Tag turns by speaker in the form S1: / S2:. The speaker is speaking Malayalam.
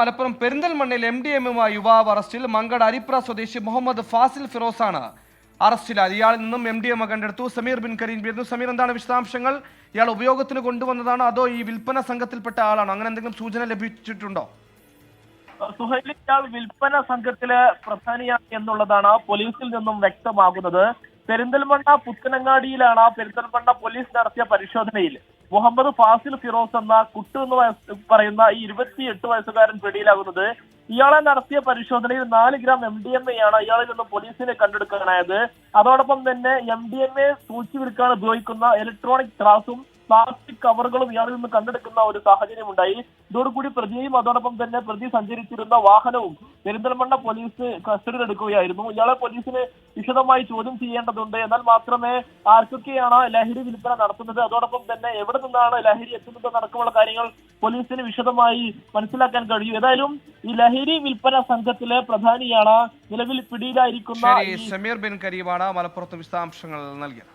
S1: മലപ്പുറം പെരിന്തൽമണ്ണയിൽ എം ഡി എമ്മുമായി യുവാവ് അറസ്റ്റിൽ മങ്കട അരിപ്ര സ്വദേശി മുഹമ്മദ് ഫാസിൽ ഫിറോസാണ് അറസ്റ്റിലായത്. ഇയാളിൽ നിന്നും എം ഡി എം കണ്ടെടുത്തു. സമീർ ബിൻ കരീം വരുന്നു. സമീർ എന്താണ് വിശദാംശങ്ങൾ? ഇയാൾ ഉപയോഗത്തിന് കൊണ്ടുവന്നതാണോ അതോ ഈ വിൽപ്പന സംഘത്തിൽപ്പെട്ട ആളാണോ? അങ്ങനെ എന്തെങ്കിലും സൂചന ലഭിച്ചിട്ടുണ്ടോ?
S2: സുഹൈൽ ഇയാൾ വിൽപ്പന സംഘത്തിലെ പ്രധാനിയാണ് എന്നുള്ളതാണ് പോലീസിൽ നിന്നും വ്യക്തമാകുന്നത്. പെരിന്തൽമണ്ണ പുത്തനങ്ങാടിയിലാണ് പെരിന്തൽമണ്ണ പോലീസ് നടത്തിയ പരിശോധനയിൽ. മുഹമ്മദ് ഫാസിൽ ഫിറോസ് എന്ന കുട്ടു എന്ന് പറയുന്ന ഈ ഇരുപത്തിയെട്ട് വയസ്സുകാരൻ പിടിയിലാകുന്നത്. ഇയാളെ നടത്തിയ പരിശോധനയിൽ നാല് gram M D M A ആണ് ഇയാളിൽ നിന്ന് പോലീസിനെ കണ്ടെടുക്കാനായത്. അതോടൊപ്പം തന്നെ എം ഡി എം എ സൂക്ഷി വിൽക്കാൻ ഉപയോഗിക്കുന്ന ഇലക്ട്രോണിക് ത്രാസും പ്ലാസ്റ്റിക് കവറുകളും ഇയാളിൽ നിന്ന് കണ്ടെടുക്കുന്ന ഒരു സാഹചര്യം ഉണ്ടായി ഇതോടുകൂടി പ്രതിയും അതോടൊപ്പം തന്നെ പ്രതി സഞ്ചരിച്ചിരുന്ന വാഹനവും പെരിന്തൽമണ്ണ പോലീസ് കസ്റ്റഡിയിൽ എടുക്കുകയായിരുന്നു. ഇയാളെ പോലീസിന് വിശദമായി ചോദ്യം ചെയ്യേണ്ടതുണ്ട്. എന്നാൽ മാത്രമേ ആർക്കൊക്കെയാണ് ലഹരി വിൽപ്പന നടത്തുന്നത്? അതോടൊപ്പം തന്നെ എവിടെ നിന്നാണ് ലഹരി എത്തുന്നത് അടക്കമുള്ള കാര്യങ്ങൾ പോലീസിന് വിശദമായി മനസ്സിലാക്കാൻ കഴിയും. ഏതായാലും ഈ ലഹരി വിൽപ്പന സംഘത്തിലെ പ്രധാനിയാണ് നിലവിൽ പിടിയിലായിരിക്കുന്ന
S1: സമീർ ബിൻ കരീമാണ് മലപ്പുറത്ത് വിശദാംശങ്ങൾ നൽകിയത്.